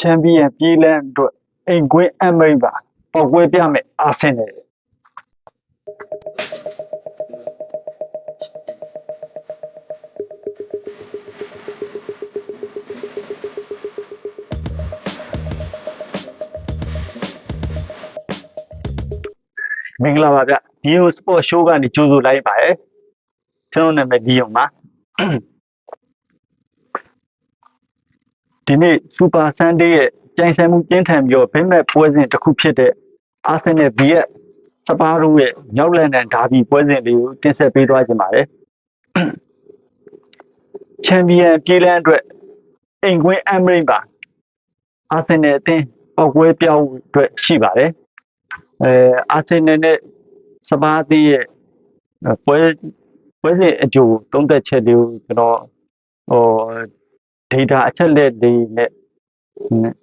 ချန်ပီယံပြေးလန်းအတွက်အိမ်ကွင်းအမိတ်ပါပောက်ကွဲပြမယ်အာဆင်နယ်မင်္ဂလာပါဗျဒီယိုစပေါ့ရှိုးကနေကြိုးဆိုလိုက်ပါရယ်ကျွန်တော်နာမည်ဒီယုံပါ ဒီနေ့စူပါဆန်ဒေးရဲ့ကြိုင်ဆိုင်မှုပြင်းထန်ပြီးတော့ဗိမက်ပွဲစဉ်တစ်ခုဖြစ်တဲ့အာဆင်နယ်ဘီရဲ့စပါးတို့ရဲ့မြောက်လန်ဒန်ဒါဘီပွဲစဉ်လေးကိုတင်ဆက်ပေးသွားခြင်းပါတယ်ချန်ပီယံပြေးလန်းအတွက်အိမ်ကွင်းအမရိတ်ပါအာဆင်နယ်အသင်းပောက်ကွဲပြောင်းအတွက်ရှိပါတယ်အဲအာဆင်နယ်နဲ့စပါးအသင်းရဲ့အဲပွဲပွဲစဉ်အကျိုးသုံးသက်ချက်လေးကိုကျွန်တော်ဟို data အချက်လက်တွေနဲ့နဲ့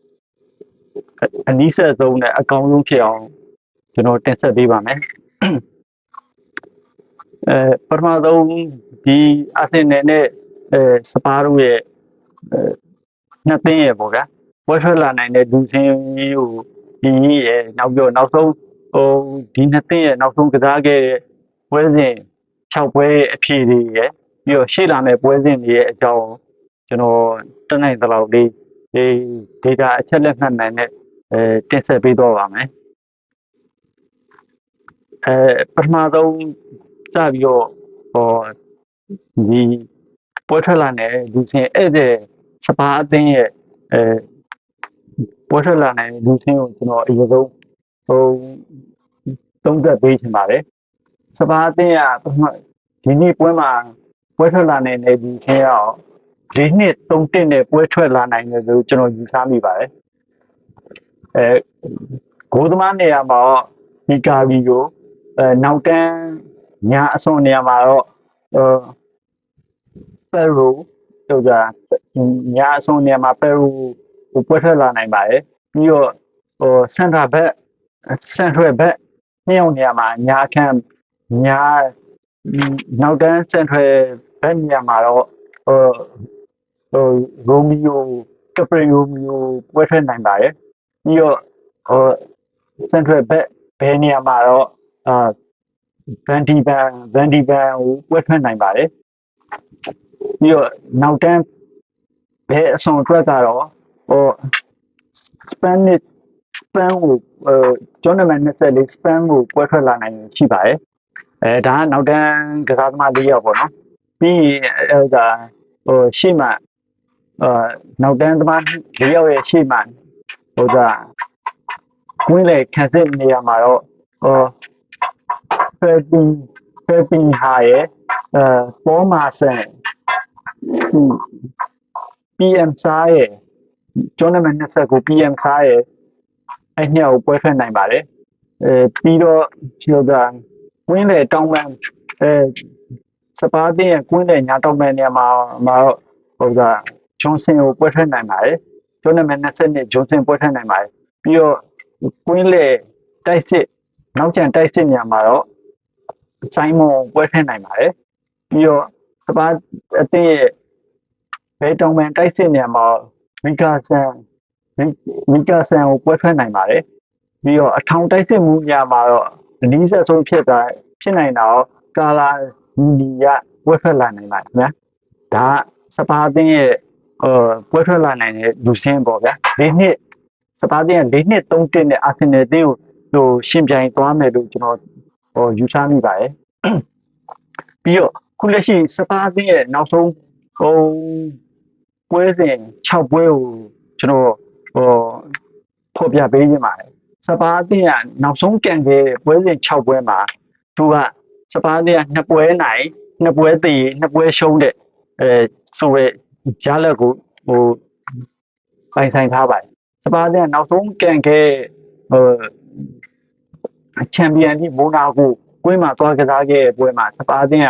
အအနည်းဆက်ဆုံးနဲ့အကောင်းဆုံးဖြစ်အောင်ကျွန်တော်တင်ဆက်ပေးပါမယ်အဲပထမဆုံးဒီအာဆင်နယ်နဲ့အဲစပါးတို့ရဲ့အဲနှစ်သင်းရဲ့ပေါ့ဗျာပွဲထွက်လာနိုင်တဲ့လူစင်းကြီးကိုဒီကြီးရဲ့နောက်ပြီးတော့နောက်ဆုံးဟိုဒီနှစ်သိန်းရဲ့နောက်ဆုံးကစားခဲ့တဲ့ပွဲစဉ်6ပွဲရဲ့အဖြေတွေရယ်ပြီးတော့ရှေ့လာမယ့်ပွဲစဉ်တွေရဲ့အကြောင်း ကျွန်တော်တတ်နိုင်သလောက်လေးဒီ data အချက်လက်မှတ်နိုင်နဲ့အဲတင်ဆက်ပေးတော့ပါမယ်အဲပထမဆုံးစပြီးတော့ဟောဒီပွဲထွက်လာတဲ့လူစင်ဧည့်သည်စပါးအသင်းရဲ့အဲပွဲထွက်လာတဲ့လူစင်ကိုကျွန်တော်အရင်ဆုံးဟိုသုံးသက်ပေးချင်ပါတယ်။စပါးအသင်းကပထမဒီနေ့ပွဲမှာပွဲထွက်လာနိုင်တဲ့ဒီချင်းရော ဒီနှစ်သုံးတင်တဲ့ပွဲထွက်လာနိုင်တယ်လို့ကျွန်တော်ယူဆမိပါတယ်။အဲဂိုးသမားနေရာမှာတော့ဒီကာဗီကိုအဲနောက်တန်းညာအစွန်နေရာမှာတော့အဲပယ်ရိုတို့ကညာအစွန်နေရာမှာပယ်ရိုကိုပွဲထွက်လာနိုင်ပါတယ်။ပြီးတော့ဟိုစင်တာဘက်စင်ထရယ်ဘက်နှစ်ယောက်နေရာမှာညာခန့်ညာနောက်တန်းစင်ထရယ်ဘက်နေရာမှာတော့ဟိုဟို ရိုမီယိုကပရီယိုမီယိုပွဲထွက်နိုင်ပါတယ်ပြီးတော့ဟိုစင်ထရယ်ဘက်ဘယ်နေရာမှာတော့အာဗန်ဒီဘန်ဗန်ဒီဘန်ကိုပွဲထွက်နိုင်ပါတယ်ပြီးတော့နောက်တန်းဘယ်အစွန်အတွက်ကတော့ဟို Spanish spam ကိုအဲကျောင်းနံပါတ်24 spam ကိုပွဲထွက်လာနိုင်ရှိပါတယ်အဲဒါကနောက်တန်းကစားသမား၄ယောက်ပေါ့နော်ပြီးရင်အဲဒါဟိုရှေ့မှာ အာနောက်တန်းသမား၄ယောက်ရဲ့ရှေ့မှာဟိုဒါကွင်းလေခံစစ်နေရာမှာတော့ဟိုဖယ်ပင်ဖယ်ပင်ဟာရဲ့အဲပေါ်မာဆန် PM စားရဲ့ကျောင်းနံပါတ်29 PM စားရဲ့အဲ့ညကိုပွဲထွက်နိုင်ပါတယ်အဲပြီးတော့ဒီကကွင်းလေတောင်းပန်အဲစပါးတင်းရဲ့ကွင်းလေညာတောင်းပန်နေရာမှာမှာတော့ဟိုက ဂျွန်ဆင်ကိုပွဲထွက်နိုင်ပါတယ်ဂျွန်နံပါတ်20နဲ့ဂျွန်ဆင်ပွဲထွက်နိုင်ပါတယ်ပြီးတော့ကွင်းလေတိုက်စစ်နောက်ကျန်တိုက်စစ်နေရာမှာတော့ဆိုင်မွန်ပွဲထွက်နိုင်ပါတယ်ပြီးတော့စပါးအတင်းရဲ့ဘဲတောင်းပန်တိုက်စစ်နေရာမှာမီကာဆန်မီကာဆန်ကိုပွဲထွက်နိုင်ပါတယ်ပြီးတော့အထောင်တိုက်စစ်မှုညမှာတော့အနည်းဆက်ဆုံးဖြစ်တာဖြစ်နိုင်တာတော့ကာလာနီရပွဲထွက်လာနိုင်ပါတယ်ခင်ဗျာဒါကစပါးအသင်းရဲ့ ဟိုပွဲထွက်လာနိုင်တဲ့လူစင်းပေါ့ဗျာ၄နှစ်စပါးအသင်းက၄နှစ်၃တက်နဲ့အာဆင်နယ်အသင်းကိုဟိုရှင်ပြိုင်သွားမယ်လို့ကျွန်တော်ဟိုယူဆမိပါတယ်ပြီးတော့ခုလက်ရှိစပါးအသင်းရဲ့နောက်ဆုံးဟိုပွဲစဉ်6ပွဲကိုကျွန်တော်ဟိုဖော်ပြပေးခြင်းပါတယ်စပါးအသင်းကနောက်ဆုံးကြံခဲ့တဲ့ပွဲစဉ်6ပွဲမှာသူကစပါးအသင်းက2ပွဲနိုင်2ပွဲတည်2ပွဲရှုံးတဲ့အဲဆိုရဲ ရလက်ကိုဟိုပိုင်ဆိုင်ထားပါတယ်စပါးအသင်းကနောက်ဆုံးကြံခဲ့ဟိုချန်ပီယံလိမိုနာကိုကွင်းမှာသွားကစားခဲ့တဲ့ပွဲမှာစပါးအသင်းက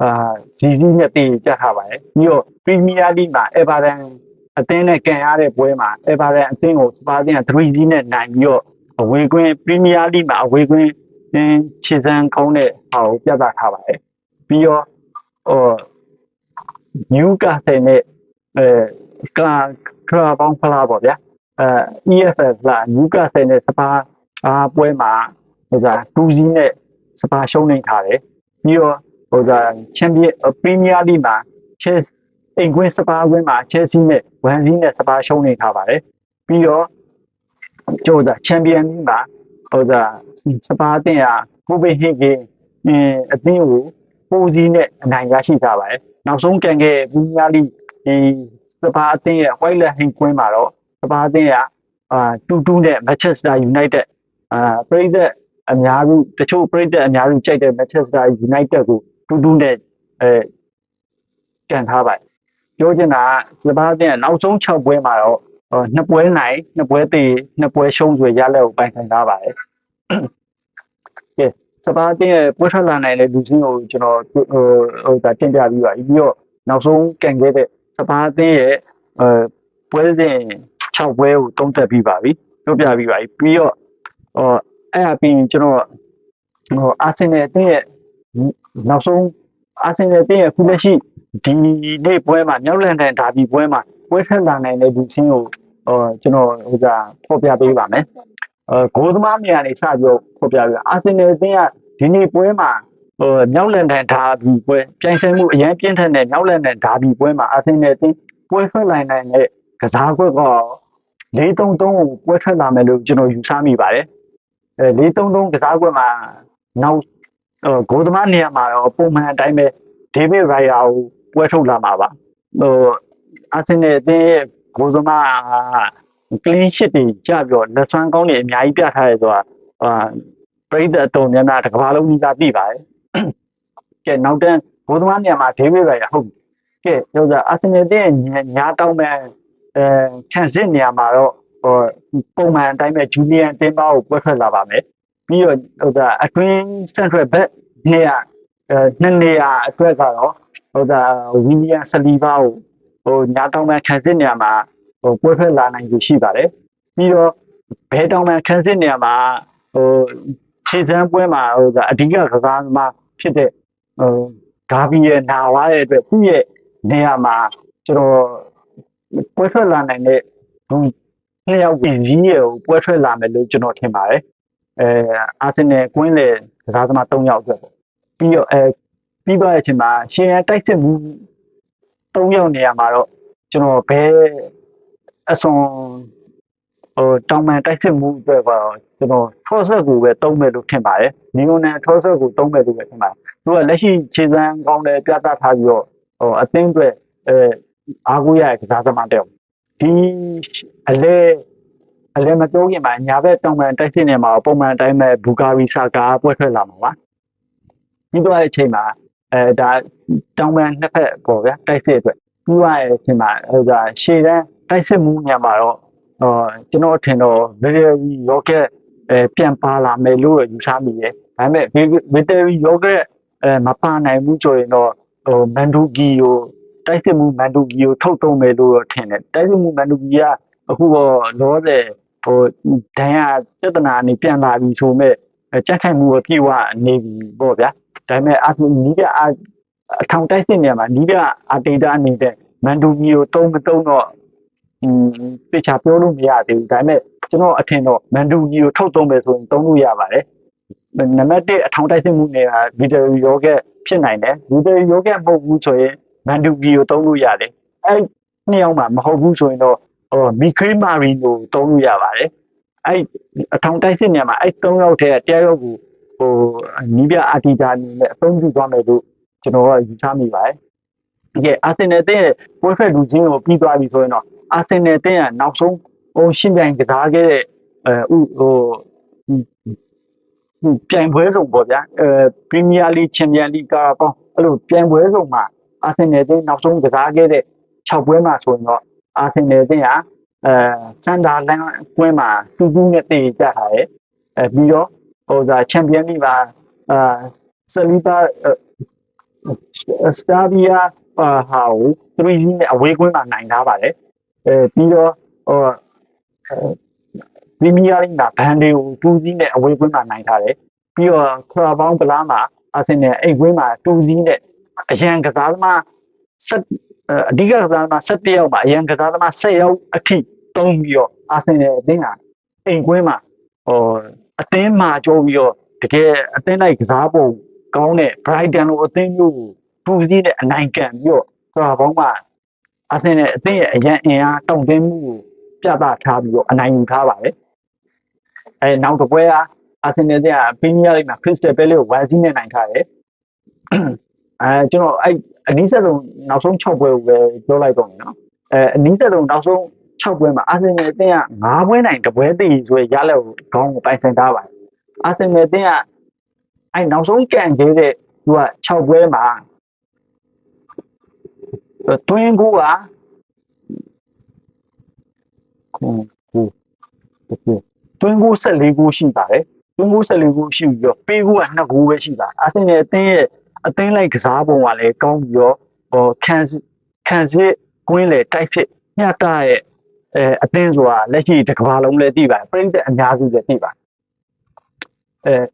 အာဇီဇီနဲ့တည်ကြထားပါတယ်ပြီးတော့ပရီးမီးယားလိမှာအေဗာတန်အသင်းနဲ့ကန်ရတဲ့ပွဲမှာအေဗာတန်အသင်းကိုစပါးအသင်းက3-0နဲ့နိုင်ပြီးတော့အဝေးကွင်းပရီးမီးယားလိမှာအဝေးကွင်းအင်းခြေစမ်းကောင်းတဲ့ဟာကိုပြသထားပါတယ်ပြီးတော့ဟို နျူကာဆယ်နဲ့အဲကာကရာပေါင်းဖလားပေါ့ဗျာအဲ EFF လာနူကာဆယ်နဲ့စပါအားပွဲမှာဟိုကတူးစီးနဲ့စပါရှုံးနေထားတယ်ပြီးတော့ဟိုကချန်ပီယံပရီးမီးယားလိမှာချဲအိမ်ကွင်းစပါကွင်းမှာချဲစီနဲ့ဝမ်စီနဲ့စပါရှုံးနေထားပါတယ်ပြီးတော့ကျိုးတာချန်ပီယံလိမှာဟိုကစပါအတင်းဟာကိုပေဟေဂေအင်းအတင်းကို ပိုးစီးနဲ့အနိုင်ရရှိထားပါတယ်နောက်ဆုံးကန်ခဲ့ပရီးမီးယားလိဒီစပါအတင်းရဲ့ white leg ဟိန်ကွင်းမှာတော့စပါးအသင်းကအာတူတူနဲ့ Manchester United အာပရိသတ်အများစုတချို့ပရိသတ်အများစုကြိုက်တဲ့ Manchester United ကိုတူတူနဲ့အဲကန်ထားပါတယ်ပြောချင်တာကစပါးအသင်းကနောက်ဆုံး6ပွဲမှာတော့ဟိုနှစ်ပွဲနိုင်နှစ်ပွဲသေးနှစ်ပွဲရှုံးဆိုရလက်ကိုပိုင်ဆိုင်ထားပါတယ်ကဲ စပါးအသင်းရဲ့ပွဲထွက်လာနိုင်တဲ့လူချင်းကိုကျွန်တော်ဟိုဟိုဒါတင်ပြပြီးပါပြီပြီးတော့နောက်ဆုံးကန်ခဲ့တဲ့စပါးအသင်းရဲ့အဲပွဲစဉ်6ပွဲကိုတုံးသက်ပြီးပါပြီပြောပြပြီးပါပြီပြီးတော့ဟိုအဲ့အပြင်ကျွန်တော်ဟိုအာဆင်နယ်အသင်းရဲ့နောက်ဆုံးအာဆင်နယ်အသင်းရဲ့ခုလက်ရှိဒီနေ့ပွဲမှာမြောက်လန်ဒန်ဒါဘီပွဲမှာပွဲထွက်လာနိုင်တဲ့လူချင်းကိုဟိုကျွန်တော်ဟိုကဖော်ပြပေးပါမယ် အဲဂိုးသမားနေရာနေစပြီးတော့ဖော်ပြပြီးအာဆင်နယ်အသင်းကဒီနေ့ပွဲမှာဟိုမြောက်လန်ဒန်ဒါဘီပွဲပြိုင်ဆိုင်မှုအရင်ပြင်းထန်တဲ့မြောက်လန်ဒန်ဒါဘီပွဲမှာအာဆင်နယ်အသင်းပွဲထွက်လာနိုင်တဲ့ကစားကွက်က4-3-3ကိုပွဲထွက်လာမယ်လို့ကျွန်တော်ယူဆမိပါတယ်အဲ4-3-3ကစားကွက်မှာနောက်ဟိုဂိုးသမားနေရာမှာတော့ပုံမှန်အတိုင်းပဲဒေးဗစ်ရိုင်ယာကိုပွဲထုတ်လာမှာပါဟိုအာဆင်နယ်အသင်းရဲ့ဂိုးသမားက clean sheet တွေကြပြီးတော့လက်စွမ်းကောင်းတွေအများကြီးပြထားရဲဆိုတာအာပရိသတ်အတော်များများတစ်ကမ္ဘာလုံးကြီးသာသိပါတယ်ကဲနောက်တန်းဂိုးသမားနေရာမှာဒေးဗစ်ရိုင်ယာဟုတ်ကဲပြောကြအာဆင်နယ်အသင်းရဲ့ညာတောင်းမဲ့အဲခြံစစ်နေရာမှာတော့ဟိုပုံမှန်အတိုင်းပဲဂျူလီယန်တင်းပါကိုပွဲထွက်လာပါမယ်ပြီးတော့ဟိုကအတွင်း central back နေရာအဲနှစ်နေရာအတွက်ကတော့ဟိုကဝီလီယံဆလီဗာကိုဟိုညာတောင်းမဲ့ခြံစစ်နေရာမှာ ဟိုပွဲထွက်လာနိုင်ရရှိပါတယ်ပြီးတော့ဘဲတောင်းမဲ့ခြံစစ်နေရာမှာဟိုခြေစမ်းပွဲမှာဟိုကအဓိကကစားသမားဖြစ်တဲ့ဟိုဂါဘီရဲ့နာဝါရဲ့အတွက်သူ့ရဲ့နေရာမှာကျွန်တော်ပွဲထွက်လာနိုင်တဲ့သူနှစ်ယောက်ပြင်ကြီးရဲ့ကိုပွဲထွက်လာမယ်လို့ကျွန်တော်ထင်ပါတယ်အဲအာဆင်နယ်ကွင်းလေကစားသမား၃ယောက်အတွက်ပေါ့ပြီးတော့အဲပြီးသွားတဲ့အချိန်မှာရှင်ရန်တိုက်စစ်မှု၃ယောက်နေရာမှာတော့ကျွန်တော်ဘဲ အစွန်ဟိုတောင်ပန်တိုက်စစ်မှုအတွက်ကတော့ကျွန်တော်ထော့ဆက်ကိုပဲတုံးမယ်လို့ထင်ပါတယ်။နီယိုနန်ထော့ဆက်ကိုတုံးမယ်လို့ပဲထင်ပါတယ်။သူကလက်ရှိခြေစမ်းကောင်းတဲ့ပြသထားပြီးတော့ဟိုအသင်းအတွက်အဲအားကိုးရတဲ့ကစားသမားတယောက်ဒီအလဲအလဲမတိုးခင်မှာညာဘက်တောင်ပန်တိုက်စစ်နေမှာပုံမှန်အတိုင်းပဲဘူကာရီဆာကာပွဲထွက်လာမှာပါ။ပြီးတော့အချိန်မှာအဲဒါတောင်ပန်နှစ်ဖက်ပေါ့ဗျာတိုက်စစ်အတွက်ပြီးသွားတဲ့အချိန်မှာဟိုကရှေ့တန်း တိုက်စစ်မှုညမှာတော့ဟောကျွန်တော်ထင်တော့ very rocket အဲပြန်ပါလာမယ်လို့ယူဆမိတယ်။ဒါပေမဲ့ very rocket အဲမပါနိုင်ဘူးဆိုရင်တော့ဟိုမန်ဒူဂီကိုတိုက်စစ်မှုမန်ဒူဂီကိုထုတ်သုံးမယ်လို့တော့ထင်တယ်။တိုက်စစ်မှုမန်ဒူဂီကအခုတော့လောဆယ်ဟိုဒဏ်ရာပြဿနာနေပြန်လာပြီဆိုမဲ့ကြက်ခိုင်မှုအပြည့်ဝနေပြီပေါ့ဗျာ။ဒါပေမဲ့အာနီးပြအအထောင်တိုက်စစ်နေရာမှာနီးပြအတေတာနေတဲ့မန်ဒူဂီကိုတုံးမတုံးတော့ อืมပြချပြောလို့မရသေးဘူးဒါပေမဲ့ကျွန်တော်အထင်တော့မန်ဒူဂီကိုထုတ်သုံးမယ်ဆိုရင်သုံးလို့ရပါတယ်နံပါတ်1အထောင်တိုက်စစ်မှုနေတာဗီတရီယောဂက်ဖြစ်နိုင်တယ်ဗီတရီယောဂက်မဟုတ်ဘူးဆိုရင်မန်ဒူဂီကိုသုံးလို့ရတယ်အဲ့နှစ်ယောက်မှမဟုတ်ဘူးဆိုရင်တော့ဟိုမီခေးမာရီနိုသုံးလို့ရပါတယ်အဲ့အထောင်တိုက်စစ်နေရာမှာအဲ့၃ယောက်ထဲကတရားယောက်ကိုဟိုနီးပြအာတီတာအနေနဲ့အသုံးပြုသွားမယ်လို့ကျွန်တော်ကယူဆမိပါတယ်ဒီကအာဆင်နယ်အသင်းရဲ့ပွဲဖက်လူချင်းကိုပြီးသွားပြီဆိုရင်တော့ အာဆင်နယ်အသင်းကနောက်ဆုံးဟိုရှင်းပြိုင်ကစားခဲ့တဲ့အဲဥဟိုပြိုင်ပွဲဆုံးပေါ့ဗျာအဲပရီးမီးယားလိချန်ပီယံလိကာပေါ့အဲ့လိုပြိုင်ပွဲဆုံးမှာအာဆင်နယ်အသင်းနောက်ဆုံးကစားခဲ့တဲ့6ပွဲမှာဆိုရင်တော့အာဆင်နယ်အသင်းကအဲစန်ဒါလန်ကွင်းမှာတူတူနဲ့တည်ကြထားတယ်အဲပြီးတော့ဟိုသာချန်ပီယံလိမှာအာဆလီပါစတာဗီယာဟာဟို3နဲ့အဝေးကွင်းမှာနိုင်ထားပါတယ် အဲပြီးတော့ဟိုပရီးမီးယားလိမှာဘန်ဒေကို2စီးနဲ့အဝေးကွင်းမှာနိုင်ထားတယ်ပြီးတော့ခရာဘောင်းပလာမှာအာဆင်နယ်အိတ်ကွင်းမှာ2စီးနဲ့အရန်ကစားသမားဆက်အဓိကကစားသမား17ယောက်မှာအရန်ကစားသမား10ယောက်အထိတုံးပြီးတော့အာဆင်နယ်အသင်းကအိမ်ကွင်းမှာဟိုအသင်းမှာကြောပြီးတော့တကယ်အသင်းလိုက်ကစားပုံကောင်းတဲ့ Brighton လိုအသင်းမျိုးကိုပူစည်းတဲ့အနိုင်ကန်ပြီးတော့ဆိုတာပေါင်းမှာ အာဆင်နယ်အသင်းရဲ့အရန်အင်အားတောင့်တင်းမှုကိုပြသထားပြီးတော့အနိုင်ယူထားပါတယ်အဲနောက်တစ်ပွဲကအာဆင်နယ်ကပရီးမီးယားလိဂ်မှာ Crystal Palace ကိုဝယ်စီးနဲ့နိုင်ထားတယ်အဲကျွန်တော်အဲ့အနည်းဆက်ဆုံးနောက်ဆုံး6ပွဲကိုပဲပြောလိုက်တော့မယ်နော်အဲအနည်းဆက်ဆုံးနောက်ဆုံး6ပွဲမှာအာဆင်နယ်အသင်းက9ပွဲနိုင်တပွဲတည်ဆိုရရလက်ကိုခေါင်းကိုပိုင်ဆိုင်ထားပါတယ်အာဆင်နယ်အသင်းကအဲ့နောက်ဆုံးကြံသေးတဲ့သူက6ပွဲမှာ တွင်းကူကခုခုတွင်းကူ14ကူရှိပါတယ်တွင်းကူ14ကူရှိပြီးတော့ပေးကူက2ကူပဲရှိတာအာဆင်နယ်အသင်းရဲ့အသင်းလိုက်ကစားပုံကလည်းကောင်းပြီးတော့ဟိုခံခံစစ်ကွင်းလေတိုက်စစ်ညတာရဲ့အဲအသင်းဆိုတာလက်ရှိတစ်ကမ္ဘာလုံးလည်းသိပါတယ်ပြိသက်အများစုလည်းသိပါတယ်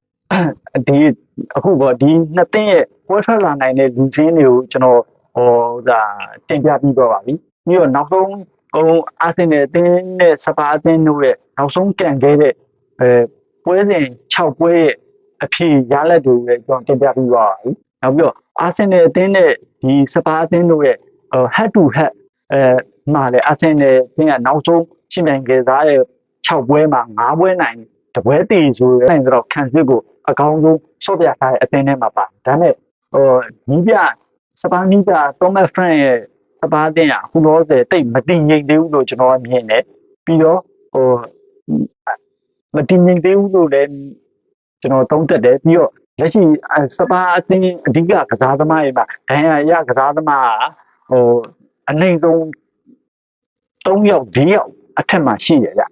အဲဒီအခုပေါ့ဒီနှစ်သင်းရဲ့ပွဲထွက်လာနိုင်တဲ့လူချင်းတွေကိုကျွန်တော် ဟိုဒါတင်ပြပြီးတော့ပါပြီပြီးတော့နောက်ဆုံးဟိုအာဆင်နယ်အသင်းနဲ့စပါအသင်းတို့ရဲ့နောက်ဆုံးကန်ခဲ့တဲ့အဲပွဲစဉ်6ပွဲရဲ့အဖြေရလဒ်တွေကိုလည်းကျွန်တော်တင်ပြပြီးပါပြီနောက်ပြီးတော့အာဆင်နယ်အသင်းနဲ့ဒီစပါအသင်းတို့ရဲ့ head to head အဲမှာလေအာဆင်နယ်အသင်းကနောက်ဆုံးရှင်းနိုင်ခဲ့သားရဲ့6ပွဲမှာ9ပွဲနိုင်တပွဲတည်ဆိုရနိုင်တော့ခံစစ်ကိုအကောင်းဆုံးဆော့ပြထားတဲ့အသင်းထဲမှာပါဒါနဲ့ဟိုနီးပြ စပါနီးပြတိုမတ်ဖရန့်ရဲ့စပါအသင်းကအခုလောဆယ်တိတ်မတည်ငြိမ်သေးဘူးလို့ကျွန်တော်မြင်တယ်ပြီးတော့ဟိုမတည်ငြိမ်သေးဘူးလို့လည်းကျွန်တော်သုံးသပ်တယ်ပြီးတော့လက်ရှိစပါအသင်းအဓိကကစားသမားတွေမှာဒဏ်ရာရကစားသမားဟိုအနေဆုံး3ယောက်4ယောက်အထက်မှာရှိရကြ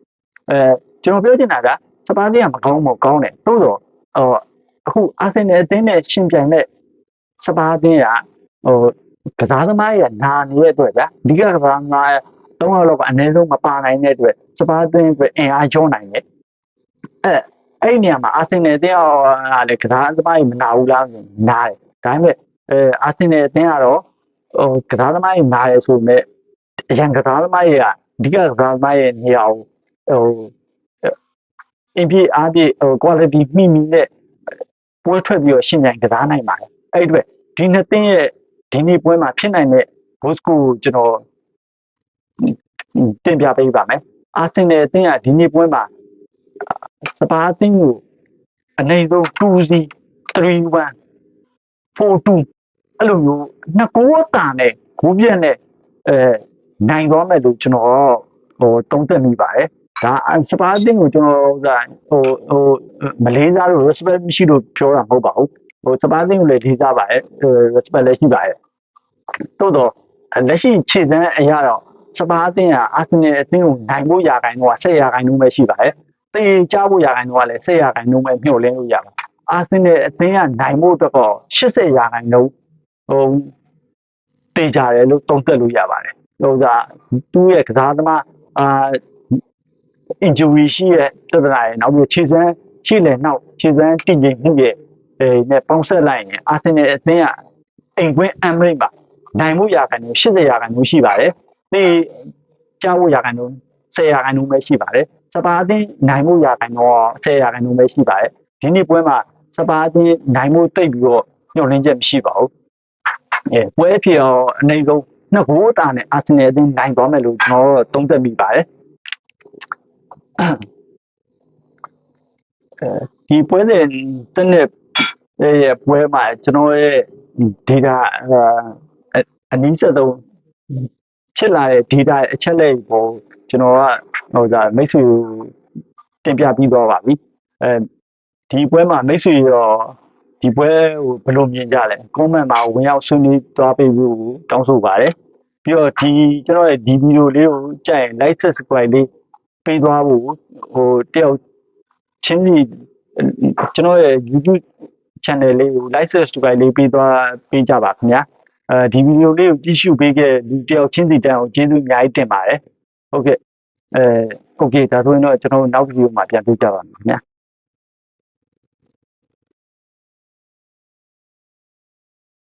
အဲကျွန်တော်ပြောချင်တာကစပါးတင်းကမကောင်းမကောင်းတယ်သို့တော့ဟိုအခုအာဆင်နယ်အသင်းနဲ့ရှင်ပြိုင်တဲ့စပါးတင်းက ဟိုကစားသမားရဲ့နာနေတဲ့အတွက်ဗျာအဓိကကစားသမားတော့တော့အနည်းဆုံးမပါနိုင်တဲ့အတွက်စပါးတင်းအတွက်အင်အားကျောနိုင်တယ်အဲအဲ့ဒီနေရာမှာအာဆင်နယ်အသင်းကလည်းကစားသမားကြီးမနာဘူးလားနားတယ်ဒါပေမဲ့အဲအာဆင်နယ်အသင်းကတော့ဟိုကစားသမားကြီးနားတယ်ဆိုပေမဲ့အရန်ကစားသမားကြီးကအဓိကကစားသမားရဲ့နေရာကိုဟိုအင်ပြည့်အားပြည့်ဟို quality မိမိနဲ့ပွဲထွက်ပြီးတော့ရှင်းပြိုင်ကစားနိုင်ပါတယ်အဲ့ဒီအတွက်ဒီနှစ်သင်းရဲ့ ဒီနေ့ပွဲမှာဖြစ်နိုင်တဲ့ goal score ကိုကျွန်တော်တင်ပြပေးပါမယ်အာဆင်နယ်အသင်းကဒီနေ့ပွဲမှာစပါးအသင်းကိုအနေဆုံး2-0 3-1 4-2အဲ့လိုမျိုးနှစ်ကိုးအတန်နဲ့ဂိုးပြက်နဲ့အဲနိုင်သွားမယ်လို့ကျွန်တော်ဟိုတုံးသက်မိပါတယ်ဒါစပါးအသင်းကိုကျွန်တော်ကဟိုဟိုမလေးစားလို့ respect မရှိလို့ပြောတာမဟုတ်ပါဘူး ဟိုစပါးအသင်းကိုလည်းလေးစားပါတယ် respect လည်းရှိပါတယ်တိုးတော့လက်ရှိခြေစမ်းအရာတော့စပါးအသင်းကအာဆင်နယ်အသင်းကိုနိုင်ဖို့ရာခိုင်နှုန်းက10ရာခိုင်နှုန်းပဲရှိပါတယ်တေးကြဖို့ရာခိုင်နှုန်းကလည်း10ရာခိုင်နှုန်းပဲမျှော်လင့်လို့ရပါတယ်အာဆင်နယ်အသင်းကနိုင်ဖို့အတွက်တော့80ရာခိုင်နှုန်းဟိုတေးကြတယ်လို့သုံးသပ်လို့ရပါတယ်ဟိုကသူ့ရဲ့ကစားသမားအာ injury ရှိရဲ့ပြဿနာရဲ့နောက်ပြီးခြေစမ်းရှိလေနောက်ခြေစမ်းတည်ငြိမ်မှုရဲ့ အဲနဲ့ပေါင်းဆက်လိုက်ရင်အာဆင်နယ်အသင်းကအိမ်ကွင်းအမ်ဘရိတ်မှာနိုင်မှုရာခိုင်နှုန်း80ရာခိုင်နှုန်းရှိပါတယ်ဒီကြားဖို့ရာခိုင်နှုန်း10ရာခိုင်နှုန်းပဲရှိပါတယ်စပါးအသင်းနိုင်မှုရာခိုင်နှုန်း10ရာခိုင်နှုန်းပဲရှိပါတယ်ဒီနေ့ပွဲမှာစပါးအသင်းနိုင်မှုတိတ်ပြီးတော့ညှို့လင်းချက်မရှိပါဘူးအဲပွဲဖြစ်အောင်အနေဆုံးနှစ်ဂိုးတာနဲ့အာဆင်နယ်အသင်းနိုင်သွားမယ်လို့ကျွန်တော်သုံးသပ်မိပါတယ်အဲဒီပွဲစဉ်တစ်နှစ် ရဲ့ပွဲမှာကျွန်တော်ရဲ့ data အနည်းဆက်ဆုံးဖြစ်လာတဲ့ data ရဲ့အချက်လက်ကိုကျွန်တော်ကဟိုဒါမိတ်ဆွေတင်ပြပြီးတော့ပါပြီအဲဒီပွဲမှာမိတ်ဆွေရောဒီပွဲဟိုဘယ်လိုမြင်ကြလဲ comment မှာဝင်ရောက်ဆွေးနွေးသွားပေးဖို့တောင်းဆိုပါတယ်ပြီးတော့ဒီကျွန်တော်ရဲ့ဒီဗီဒီယိုလေးကိုကြိုက်ရင် like subscribe လေးပေးသွားဖို့ဟိုတယောက်ချင်းစီကျွန်တော်ရဲ့ YouTube channel လေးကို like subscribe လေးပေးသွားပေးကြပါခင်ဗျာအဲဒီဗီဒီယိုလေးကိုကြည့်ရှုပေးခဲ့လူတယောက်ချင်းစီတန်းကိုကျေးဇူးအများကြီးတင်ပါတယ်ဟုတ်ကဲ့အဲโอเคဒါဆိုရင်တော့ကျွန်တော်နောက်ဗီဒီယိုမှာပြန်တွေ့ကြပါမယ်ခင်ဗျာ